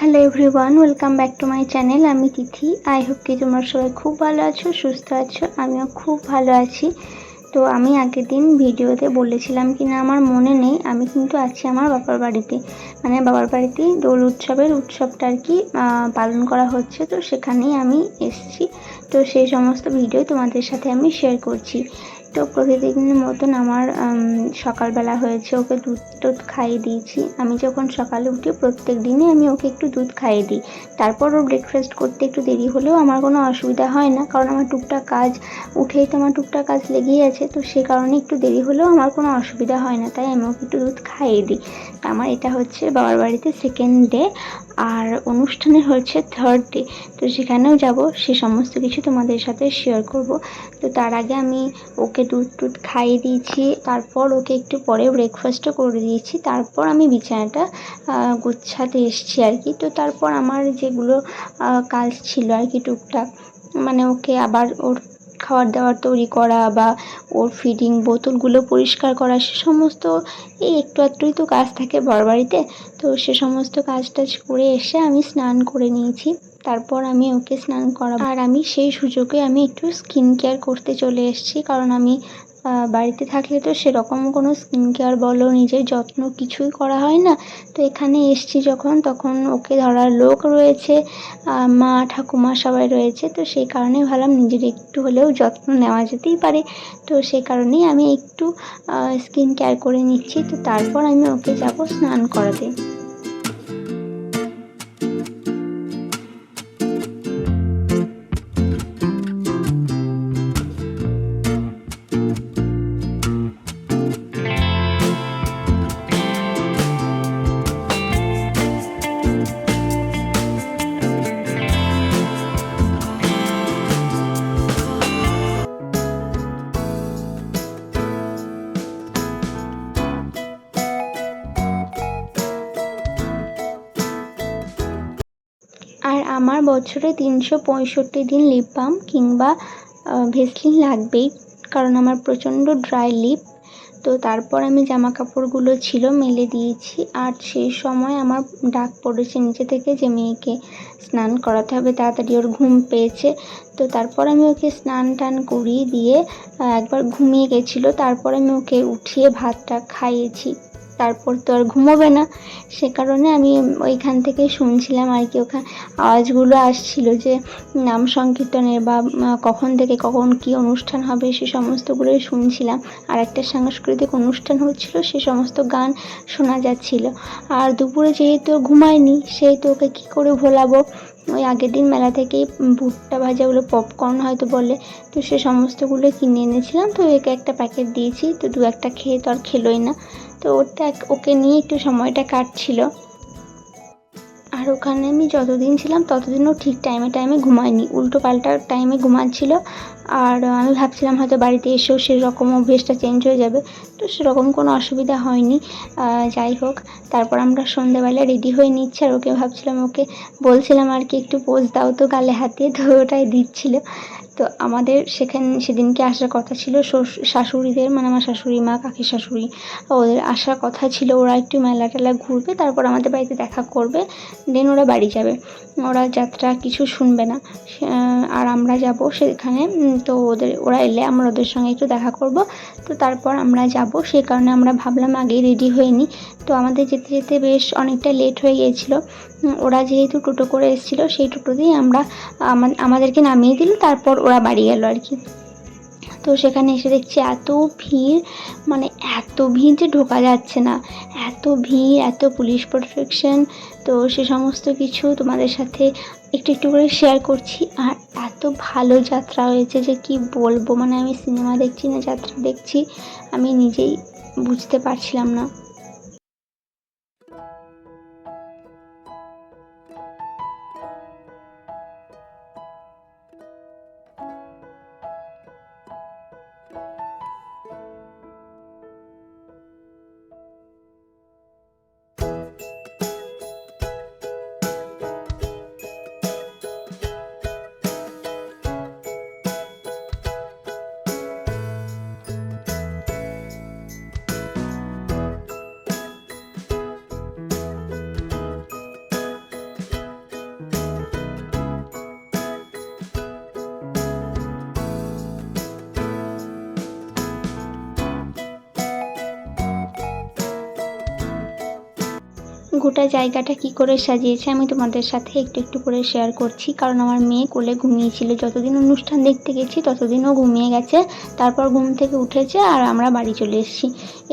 Hello everyone welcome back to my channel আমি Tithi. I hope কি তোমরা সবাই খুব ভালো আছো, সুস্থ আছো। আমিও খুব ভালো আছি। তো আমি আগের দিন ভিডিওতে বলেছিলাম কি না আমার মনে নেই, আমি কিন্তু আছি আমার বাবার বাড়িতে। মানে বাবার বাড়িতেই দোল উৎসবের উৎসবটা আর কি পালন করা হচ্ছে। তো সেখানেই আমি এসেছি। তো সেই সমস্ত ভিডিও তোমাদের সাথে আমি শেয়ার করছি। তো প্রতিদিনের মতন আমার সকালবেলা হয়েছে, ওকে দুধ টুধ খাইয়ে দিয়েছি। আমি যখন সকালে উঠি, প্রত্যেক দিনই আমি ওকে একটু দুধ খাইয়ে দিই। তারপর ও ব্রেকফাস্ট করতে একটু দেরি হলেও আমার কোনো অসুবিধা হয় না, কারণ আমার টুকটাক কাজ উঠেই তো আমার টুকটাক কাজ লেগেই আছে, তো সে কারণে একটু দেরি হলেও আমার কোনো অসুবিধা হয় না, তাই আমি ওকে একটু দুধ খাইয়ে দিই। আমার এটা হচ্ছে বাবার বাড়িতে সেকেন্ড ডে আর অনুষ্ঠানে হচ্ছে থার্ড ডে তো সেখানেও যাব, সে সমস্ত কিছু তোমাদের সাথে শেয়ার করব। তো তার আগে আমি ওকে দুধ টুধ খাইয়ে দিয়েছি, তারপর ওকে একটু পরে ব্রেকফাস্টও করে দিয়েছি, তারপর আমি বিছানাটা গুছাতে এসছি আর কি। তো তারপর আমার যেগুলো কাজ ছিল আর কি টুকটাক মানে ওকে আবার ওর খাবার দাবার তৈরি করা বা ওর ফিডিং বোতলগুলো পরিষ্কার করা, সে সমস্ত এই একটু আধটুই তো কাজ থাকে বড়বাড়িতে তো সে সমস্ত কাজ টাজ করে এসে আমি স্নান করে নিয়েছি। তারপর আমি ওকে স্নান করাবো আর আমি সেই সুযোগে আমি একটু স্কিন কেয়ার করতে চলে এসেছি। কারণ আমি বাড়িতে থাকলে তো সেরকম কোনো স্কিন কেয়ার বলো, নিজের যত্ন কিছুই করা হয় না। তো এখানে এসছি যখন, তখন ওকে ধরার লোক রয়েছে মা, ঠাকুমা সবাই রয়েছে। তো সেই কারণে ভাবলাম নিজের একটু হলেও যত্ন নেওয়া যেতেই পারে। তো সেই কারণেই আমি একটু স্কিন কেয়ার করে নিচ্ছি। তো তারপর আমি ওকে যাব স্নান করাতে। আর আমার বছরে তিনশো পঁয়ষট্টি দিন লিপ বাম কিংবা ভেসলিন লাগবেই, কারণ আমার প্রচণ্ড ড্রাই লিপ তো তারপর আমি জামা কাপড়গুলো ছিল মেলে দিয়েছি, আর সেই সময় আমার ডাক পড়েছে নিচে থেকে যে মেয়েকে স্নান করাতে হবে, তাড়াতাড়ি ওর ঘুম পেয়েছে। তো তারপর আমি ওকে স্নান টান করিয়ে দিয়ে একবার ঘুমিয়ে গেছিল, তারপর আমি ওকে উঠিয়ে ভাতটা খাইয়েছি। তারপর তো আর ঘুমোবে না। সে কারণে আমি ওইখান থেকে শুনছিলাম আর কি ওখানে আওয়াজগুলো আসছিল যে নাম সংকীর্তনের বা কখন থেকে কখন কি অনুষ্ঠান হবে সে সমস্তগুলোই শুনছিলাম। আর একটা সাংস্কৃতিক অনুষ্ঠান হচ্ছিল সে সমস্ত গান শোনা যাচ্ছিল। আর দুপুরে যেহেতু ঘুমায়নি, সেহেতু ওকে কী করে ভোলাবো? ওই আগের দিন মেলা থেকেই ভুট্টা ভাজাগুলো পপকর্ন হয়তো বলে, তো সে সমস্তগুলো কিনে এনেছিলাম, তো একে একটা প্যাকেট দিয়েছি, তো দু একটা খেয়ে তো আর খেলোই না। তো ওটা ওকে নিয়ে একটু সময়টা কাটছিল। ওখানে আমি যতদিন ছিলাম ততদিনও ঠিক টাইমে টাইমে ঘুমায়নি। উল্টো পাল্টা টাইমে ঘুমাচ্ছিল আর আমি ভাবছিলাম হয়তো বাড়িতে এসেও সেরকম অভ্যেসটা চেঞ্জ হয়ে যাবে। তো সেরকম কোনো অসুবিধা হয়নি। যাই হোক, তারপর আমরা সন্ধ্যাবেলা রেডি হয়ে নিচ্ছি আর ওকে ভাবছিলাম ওকে বলছিলাম আর কি, একটু পোজ দাও তো গালে হাতে তো ওটাই দিচ্ছিল। তো আমাদের সেখানে, সেদিনকে আসার কথা ছিল শাশুড়িদের মানে আমার শাশুড়ি মা কাকি শাশুড়ি। ওদের আসার কথা ছিল, ওরা একটু মেলা টেলা ঘুরবে, তারপর আমাদের বাড়িতে দেখা করবে দেন ওরা বাড়ি যাবে। ওরা যাত্রা কিছু শুনবে না। আর আমরা যাব সেখানে তো ওদের, ওরা এলে আমরা ওদের সঙ্গে একটু দেখা করব। তো তারপর আমরা যাব সেই কারণে আমরা ভাবলাম আগেই রেডি হয়ে নিই তো আমাদের যেতে যেতে বেশ অনেকটা লেট হয়ে গিয়েছিল। ওরা যেহেতু টোটো করে এসেছিল, সেই টোটোতেই আমরা আমাদেরকে নামিয়ে দিল, তারপর ওরা বাড়ি গেল আর কি। তো সেখানে এসে দেখছি এত ভিড় মানে এত ভিড় যে ঢোকা যাচ্ছে না। এত ভিড়, এত পুলিশ প্রোটেকশন। তো সে সমস্ত কিছু তোমাদের সাথে একটু একটু করে শেয়ার করছি। আর এত ভালো যাত্রা হয়েছে যে কি বলব মানে আমি সিনেমা দেখছি না, যাত্রা দেখছি, আমি নিজেই বুঝতে পারছিলাম না। গোটা জায়গাটা কি করে সাজিয়েছে আমি তোমাদের সাথে একটু একটু করে শেয়ার করছি। কারণ আমার মেয়ে কোলে ঘুমিয়েছিল। যতদিন অনুষ্ঠান দেখতে গেছি ততদিনও ঘুমিয়ে গেছে। তারপর ঘুম থেকে উঠেছে আর আমরা বাড়ি চলে এসেছি।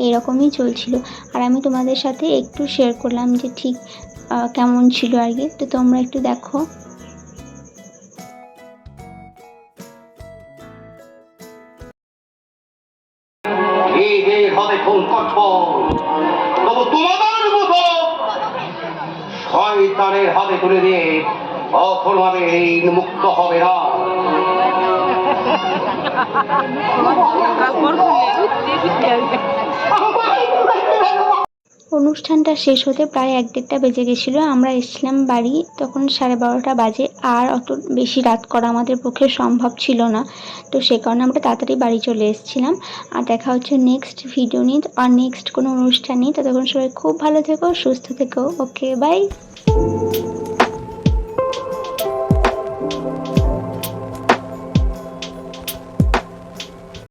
এইরকমই চলছিল। আর আমি তোমাদের সাথে একটু শেয়ার করলাম যে ঠিক কেমন ছিল আর কি। তো তোমরা একটু দেখো। হবে খুন কঠোর। তবু তোমাদের মতো শয়তানের হাতে তুলে দিয়ে কখনো আমি ঋণ মুক্ত হবে না অনুষ্ঠানটা শেষ হতে প্রায় এক দেড়টা বেজে গেছিল। আমরা এসেছিলাম বাড়ি, তখন সাড়ে বারোটা বাজে। আর অত বেশি রাত করা আমাদের পক্ষে সম্ভব ছিল না। তো সে কারণে আমরা তাড়াতাড়ি বাড়ি চলে এসেছিলাম। আর দেখা হচ্ছে নেক্সট ভিডিও নিয়ে। আর নেক্সট কোনো অনুষ্ঠান নিয়ে ততক্ষণ সবাই খুব ভালো থেকো, সুস্থ থেকো। Okay bye